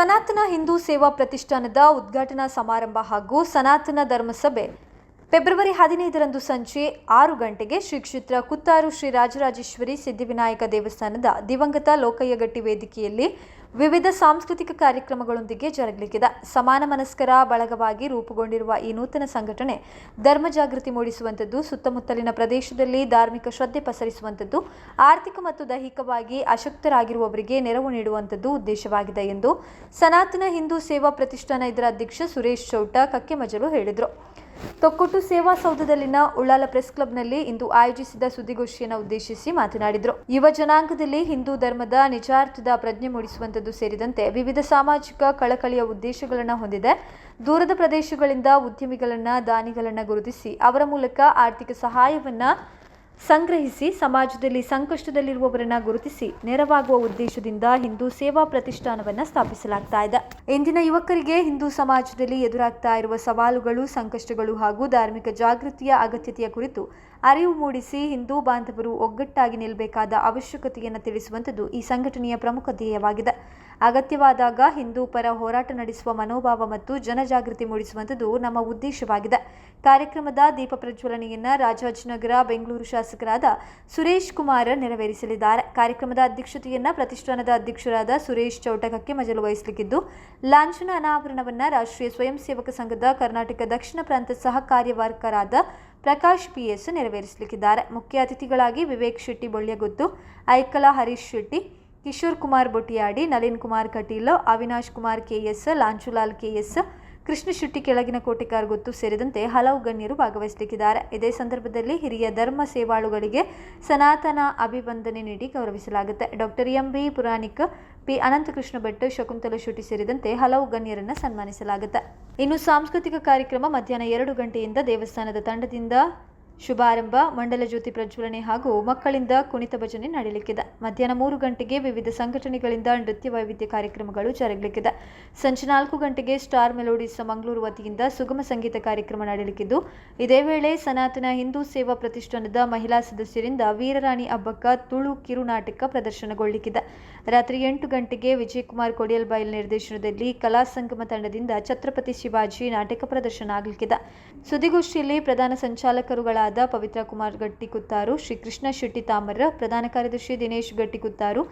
ಸನಾತನ ಹಿಂದೂ ಸೇವಾ ಪ್ರತಿಷ್ಠಾನದ ಉದ್ಘಾಟನಾ ಸಮಾರಂಭ ಹಾಗೂ ಸನಾತನ ಧರ್ಮಸಭೆ ಫೆಬ್ರವರಿ ಹದಿನೈದರಂದು ಸಂಜೆ ಆರು ಗಂಟೆಗೆ ಶ್ರೀ ಕ್ಷೇತ್ರ ಕುತ್ತಾರು ಶ್ರೀ ರಾಜರಾಜೇಶ್ವರಿ ಸಿದ್ಧಿವಿನಾಯಕ ದೇವಸ್ಥಾನದ ದಿವಂಗತ ಲೋಕಯ್ಯಗಟ್ಟಿ ವೇದಿಕೆಯಲ್ಲಿ ವಿವಿಧ ಸಾಂಸ್ಕೃತಿಕ ಕಾರ್ಯಕ್ರಮಗಳೊಂದಿಗೆ ಜರುಗಲಿಕ್ಕಿದೆ ಸಮಾನ ಮನಸ್ಕರ ಬಳಗವಾಗಿ ರೂಪುಗೊಂಡಿರುವ ಈ ನೂತನ ಸಂಘಟನೆ ಧರ್ಮ ಜಾಗೃತಿ ಮೂಡಿಸುವಂಥದ್ದು, ಸುತ್ತಮುತ್ತಲಿನ ಪ್ರದೇಶದಲ್ಲಿ ಧಾರ್ಮಿಕ ಶ್ರದ್ಧೆ ಪಸರಿಸುವಂಥದ್ದು, ಆರ್ಥಿಕ ಮತ್ತು ದೈಹಿಕವಾಗಿ ಅಶಕ್ತರಾಗಿರುವವರಿಗೆ ನೆರವು ನೀಡುವಂಥದ್ದು ಉದ್ದೇಶವಾಗಿದೆ ಎಂದು ಸನಾತನ ಹಿಂದೂ ಸೇವಾ ಪ್ರತಿಷ್ಠಾನ ಇದರ ಅಧ್ಯಕ್ಷ ಸುರೇಶ್ ಚೌಟ ಕಕ್ಕೆಮಜಲು ಹೇಳಿದರು. ತೊಕ್ಕೊಟ್ಟು ಸೇವಾ ಸೌಧದಲ್ಲಿನ ಉಳ್ಳಾಲ ಪ್ರೆಸ್ ಕ್ಲಬ್ನಲ್ಲಿ ಇಂದು ಆಯೋಜಿಸಿದ ಸುದ್ದಿಗೋಷ್ಠಿಯನ್ನು ಉದ್ದೇಶಿಸಿ ಮಾತನಾಡಿದರು. ಯುವ ಜನಾಂಗದಲ್ಲಿ ಹಿಂದೂ ಧರ್ಮದ ನಿಜಾರ್ಥದ ಪ್ರಜ್ಞೆ ಮೂಡಿಸುವಂಥದ್ದು ಸೇರಿದಂತೆ ವಿವಿಧ ಸಾಮಾಜಿಕ ಕಳಕಳಿಯ ಉದ್ದೇಶಗಳನ್ನು ಹೊಂದಿದೆ. ದೂರದ ಪ್ರದೇಶಗಳಿಂದ ಉದ್ಯಮಿಗಳನ್ನ, ದಾನಿಗಳನ್ನ ಗುರುತಿಸಿ ಅವರ ಮೂಲಕ ಆರ್ಥಿಕ ಸಹಾಯವನ್ನ ಸಂಗ್ರಹಿಸಿ ಸಮಾಜದಲ್ಲಿ ಸಂಕಷ್ಟದಲ್ಲಿರುವವರನ್ನ ಗುರುತಿಸಿ ನೆರವಾಗುವ ಉದ್ದೇಶದಿಂದ ಹಿಂದೂ ಸೇವಾ ಪ್ರತಿಷ್ಠಾನವನ್ನು ಸ್ಥಾಪಿಸಲಾಗ್ತಾ ಇದೆ. ಇಂದಿನ ಯುವಕರಿಗೆ ಹಿಂದೂ ಸಮಾಜದಲ್ಲಿ ಎದುರಾಗ್ತಾ ಇರುವ ಸವಾಲುಗಳು, ಸಂಕಷ್ಟಗಳು ಹಾಗೂ ಧಾರ್ಮಿಕ ಜಾಗೃತಿಯ ಅಗತ್ಯತೆಯ ಕುರಿತು ಅರಿವು ಮೂಡಿಸಿ ಹಿಂದೂ ಬಾಂಧವರು ಒಗ್ಗಟ್ಟಾಗಿ ನಿಲ್ಲಬೇಕಾದ ಅವಶ್ಯಕತೆಯನ್ನು ತಿಳಿಸುವಂಥದ್ದು ಈ ಸಂಘಟನೆಯ ಪ್ರಮುಖ ಧ್ಯೇಯವಾಗಿದೆ. ಅಗತ್ಯವಾದಾಗ ಹಿಂದೂ ಪರ ಹೋರಾಟ ನಡೆಸುವ ಮನೋಭಾವ ಮತ್ತು ಜನಜಾಗೃತಿ ಮೂಡಿಸುವಂಥದ್ದು ನಮ್ಮ ಉದ್ದೇಶವಾಗಿದೆ. ಕಾರ್ಯಕ್ರಮದ ದೀಪ ಪ್ರಜ್ವಲನೆಯನ್ನು ರಾಜಾಜಿನಗರ ಬೆಂಗಳೂರು ಶಾಸಕರಾದ ಸುರೇಶ್ ಕುಮಾರ್ ನೆರವೇರಿಸಲಿದ್ದಾರೆ. ಕಾರ್ಯಕ್ರಮದ ಅಧ್ಯಕ್ಷತೆಯನ್ನು ಪ್ರತಿಷ್ಠಾನದ ಅಧ್ಯಕ್ಷರಾದ ಸುರೇಶ್ ಚೌಟಕಕ್ಕೆ ಮಜಲು ವಹಿಸಲಿಕ್ಕಿದ್ದು, ಲಾಂಛನ ಅನಾವರಣವನ್ನು ರಾಷ್ಟ್ರೀಯ ಸ್ವಯಂ ಸೇವಕ ಸಂಘದ ಕರ್ನಾಟಕ ದಕ್ಷಿಣ ಪ್ರಾಂತ ಸಹ ಕಾರ್ಯವರ್ಕರಾದ ಪ್ರಕಾಶ್ ಪಿಎಸ್ ನೆರವೇರಿಸಲಿಕ್ಕಿದ್ದಾರೆ. ಮುಖ್ಯ ಅತಿಥಿಗಳಾಗಿ ವಿವೇಕ್ ಶೆಟ್ಟಿ ಬೊಳ್ಯಗುತ್ತು ಐಕಲ ಹರೀಶ್ ಶೆಟ್ಟಿ ಕಿಶೋರ್ ಕುಮಾರ್ ಬೊಟಿಯಾಡಿ, ನಳಿನ್ ಕುಮಾರ್ ಕಟೀಲ್, ಅವಿನಾಶ್ ಕುಮಾರ್ ಕೆಎಸ್ ಲಾಂಚುಲಾಲ್ ಕೆಎಸ್ ಕೃಷ್ಣ ಶೆಟ್ಟಿ ಕೆಳಗಿನ ಕೋಟೆಕಾರ್ ಗೊತ್ತು ಸೇರಿದಂತೆ ಹಲವು ಗಣ್ಯರು ಭಾಗವಹಿಸಲಿಕ್ಕಿದ್ದಾರೆ. ಇದೇ ಸಂದರ್ಭದಲ್ಲಿ ಹಿರಿಯ ಧರ್ಮ ಸೇವಾಳುಗಳಿಗೆ ಸನಾತನ ಅಭಿವಂದನೆ ನೀಡಿ ಗೌರವಿಸಲಾಗುತ್ತೆ. Doctor M. B. Puranik P. Ananthakrishna Bhat, Shakuntala Shetty ಸೇರಿದಂತೆ ಹಲವು ಗಣ್ಯರನ್ನು ಸನ್ಮಾನಿಸಲಾಗುತ್ತೆ. ಇನ್ನು ಸಾಂಸ್ಕೃತಿಕ ಕಾರ್ಯಕ್ರಮ ಮಧ್ಯಾಹ್ನ ಎರಡು ಗಂಟೆಯಿಂದ ದೇವಸ್ಥಾನದ ತಂಡದಿಂದ ಶುಭಾರಂಭ. ಮಂಡಲ ಜ್ಯೋತಿ ಪ್ರಜ್ವಲನೆ ಹಾಗೂ ಮಕ್ಕಳಿಂದ ಕುಣಿತ ಭಜನೆ ನಡೆಯಲಿಕ್ಕಿದೆ. ಮಧ್ಯಾಹ್ನ ಮೂರು ಗಂಟೆಗೆ ವಿವಿಧ ಸಂಘಟನೆಗಳಿಂದ ನೃತ್ಯ ವೈವಿಧ್ಯ ಕಾರ್ಯಕ್ರಮಗಳು ಜರುಗಲಿಕ್ಕಿದೆ. ಸಂಜೆ ನಾಲ್ಕು ಗಂಟೆಗೆ ಸ್ಟಾರ್ ಮೆಲೋಡಿಸ್ ಮಂಗಳೂರು ವತಿಯಿಂದ ಸುಗಮ ಸಂಗೀತ ಕಾರ್ಯಕ್ರಮ ನಡೆಯಲಿಕ್ಕಿದ್ದು. ಇದೇ ವೇಳೆ ಸನಾತನ ಹಿಂದೂ ಸೇವಾ ಪ್ರತಿಷ್ಠಾನದ ಮಹಿಳಾ ಸದಸ್ಯರಿಂದ ವೀರರಾಣಿ ಹಬ್ಬಕ್ಕ ತುಳು ಕಿರುನಾಟಕ ಪ್ರದರ್ಶನಗೊಳ್ಳಲಿಕ್ಕಿದೆ ರಾತ್ರಿ ಎಂಟು ಗಂಟೆಗೆ ವಿಜಯಕುಮಾರ್ ಕೊಡಿಯಲ್ಬೈಲ್ ನಿರ್ದೇಶನದಲ್ಲಿ ಕಲಾ ಸಂಗಮ ತಂಡದಿಂದ ಛತ್ರಪತಿ ಶಿವಾಜಿ ನಾಟಕ ಪ್ರದರ್ಶನ ಆಗಲಿಕ್ಕಿದೆ. ಸುದ್ದಿಗೋಷ್ಠಿಯಲ್ಲಿ ಪ್ರಧಾನ ಸಂಚಾಲಕರುಗಳಾದ ಪವಿತ್ರ ಕುಮಾರ್ ಗಟ್ಟಿ ಕುತ್ತಾರು, ಶ್ರೀ ಕೃಷ್ಣ ಶೆಟ್ಟಿ ತಾಮರ, ಪ್ರಧಾನ ಕಾರ್ಯದರ್ಶಿ ದಿನೇಶ್ ಗಟ್ಟಿ ಕುತ್ತಾರು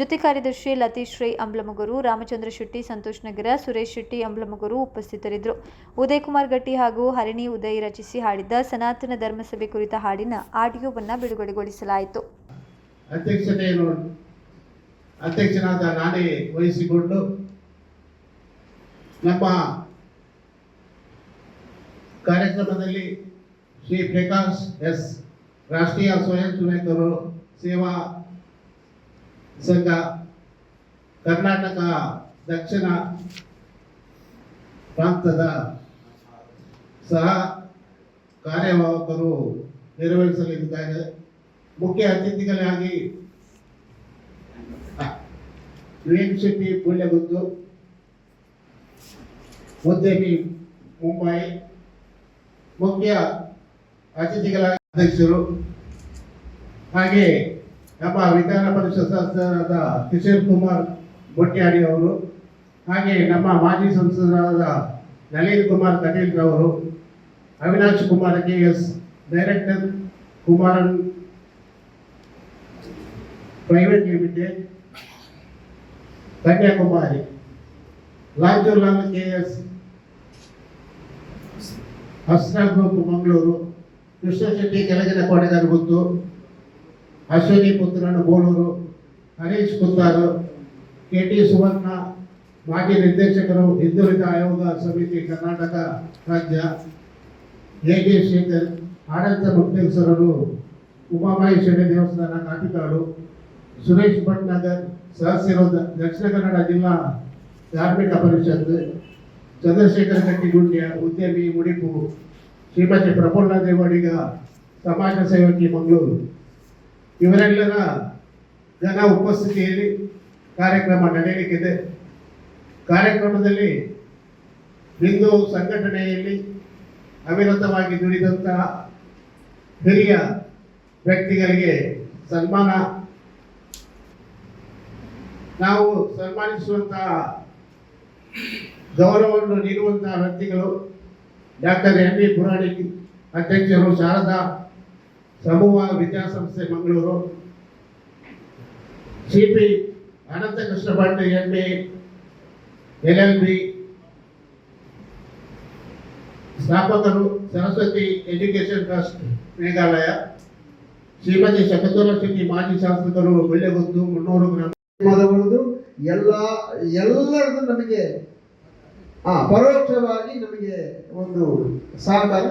ಜೊತೆ ಕಾರ್ಯದರ್ಶಿ ಲತೀಶ್ ರೈ ಅಂಬ್ಲಮುಗರು, ರಾಮಚಂದ್ರ ಶೆಟ್ಟಿ, ಸಂತೋಷ್ ನಗರ, ಸುರೇಶ್ ಶೆಟ್ಟಿ ಅಂಬ್ಲಮುಗರು ಉಪಸ್ಥಿತರಿದ್ದರು. ಉದಯ್ ಕುಮಾರ್ ಗಟ್ಟಿ ಹಾಗೂ ಹರಿಣಿ ಉದಯ್ ರಚಿಸಿ ಹಾಡಿದ್ದ ಸನಾತನ ಧರ್ಮಸಭೆ ಕುರಿತ ಹಾಡಿನ ಆಡಿಯೋವನ್ನು ಬಿಡುಗಡೆಗೊಳಿಸಲಾಯಿತು. ಅಧ್ಯಕ್ಷನಾದ ನಾನೇ ವಹಿಸಿಕೊಂಡು ನಮ್ಮ ಕಾರ್ಯಕ್ರಮದಲ್ಲಿ ಶ್ರೀ ಪ್ರಕಾಶ್ ಎಸ್ ರಾಷ್ಟ್ರೀಯ ಸ್ವಯಂ ಸೇವಕರು ಸೇವಾ ಸಂಘ ಕರ್ನಾಟಕ ದಕ್ಷಿಣ ಪ್ರಾಂತದ ಸಹ ಕಾರ್ಯವಾಹಕರು ನೆರವೇರಿಸಲಿದ್ದಾರೆ ಮುಖ್ಯ ಅತಿಥಿಗಳಾಗಿ ವಿವೇಕ್ ಶೆಟ್ಟಿ ಪುಣ್ಯಗುತ್ತು ಉದ್ಯಮಿ ಮುಂಬೈ ಮುಖ್ಯ ಅತಿಥಿಗಳಾಗಿ ಅಧ್ಯಕ್ಷರು ಹಾಗೆ ನಮ್ಮ ವಿಧಾನ ಪರಿಷತ್ ಸದಸ್ಯರಾದ ಕಿಶೋರ್ ಕುಮಾರ್ ಬೊಟ್ಯಾಡಿ ಅವರು ಹಾಗೆ ನಮ್ಮ ಮಾಜಿ ಸಂಸದರಾದ ನಳಿನ್ ಕುಮಾರ್ ಕಟೀಲ್ ರವರು Avinash Kumar K S director Kumaran private limited Kanyakumari Lanjulal K S Hasna group Mangaluru Krishna Shetty ಕೆಳಗಿನ ಕೊಡೆಗಾರ ಗೊತ್ತು ಅಶ್ವಿನಿ ಪುತ್ರನ ಬೋಳೂರು ಹರೀಶ್ ಪುತ್ತಾರು ಕೆ ಟಿ ಸುವರ್ಣ ಮಾಜಿ ನಿರ್ದೇಶಕರು ಹಿಂದುಳಿದ ಆಯೋಗ ಸಮಿತಿ ಕರ್ನಾಟಕ ರಾಜ್ಯ ಎ ಕೆ ಶೇಖರ್ ಆಡಳಿತ ಮುಕ್ತೇಶ್ವರರು ಉಮಾಬಾಯಿ ಶೆಟ್ಟಿ ದೇವಸ್ಥಾನ ಕಾಟಿಕಾಡು ಸುರೇಶ್ ಭಟ್ನಗರ್ ಸದಸ್ಯರು ದ- ದಕ್ಷಿಣ ಕನ್ನಡ ಜಿಲ್ಲಾ ಧಾರ್ಮಿಕ ಪರಿಷತ್, ಚಂದ್ರಶೇಖರ ಗಟ್ಟಿಗುಂಡ್ಯ ಉದ್ಯಮಿ ಮುಡಿಪು ಶ್ರೀಮತಿ ಪ್ರಫುಲ್ಲ ದೇವಡಿಗ ಸಮಾಜ ಸೇವಕಿ ಮಂಗಳೂರು. ಇವರೆಲ್ಲರ ಜನ ಉಪಸ್ಥಿತಿಯಲ್ಲಿ ಕಾರ್ಯಕ್ರಮ ನಡೆಯಲಿಕ್ಕಿದೆ. ಕಾರ್ಯಕ್ರಮದಲ್ಲಿ ಹಿಂದೂ ಸಂಘಟನೆಯಲ್ಲಿ ಅವಿರತವಾಗಿ ದುಡಿದಂತಹ ಹಿರಿಯ ವ್ಯಕ್ತಿಗಳಿಗೆ ಸನ್ಮಾನ. ನಾವು ಸನ್ಮಾನಿಸುವಂತಹ ಗೌರವವನ್ನು ನೀಡುವಂತಹ ವ್ಯಕ್ತಿಗಳು ಡಾಕ್ಟರ್ ಎಂ ವಿ ಪುರಾಣಿಕ್ ಅಧ್ಯಕ್ಷರು ಶಾರದಾ ಸಮೂಹ ವಿದ್ಯಾಸಂಸ್ಥೆ Mangaluru C P Ananthakrishna Bhat M A L L B ಸ್ಥಾಪಕರು ಸರಸ್ವತಿ ಎಜುಕೇಶನ್ ಟ್ರಸ್ಟ್ ಮೇಘಾಲಯ, ಶ್ರೀಮತಿ ಶಕತೂರ ಶೆಟ್ಟಿ ಮಾಜಿ ಶಾಸಕರು ಬೆಳ್ಳೆಗುದ್ದು ಮುನ್ನೂರು ಗ್ರಾಮ. ಎಲ್ಲ, ಎಲ್ಲರದು ನಮಗೆ ಆ ಪರೋಕ್ಷವಾಗಿ ನಮಗೆ ಒಂದು ಸಹಕಾರ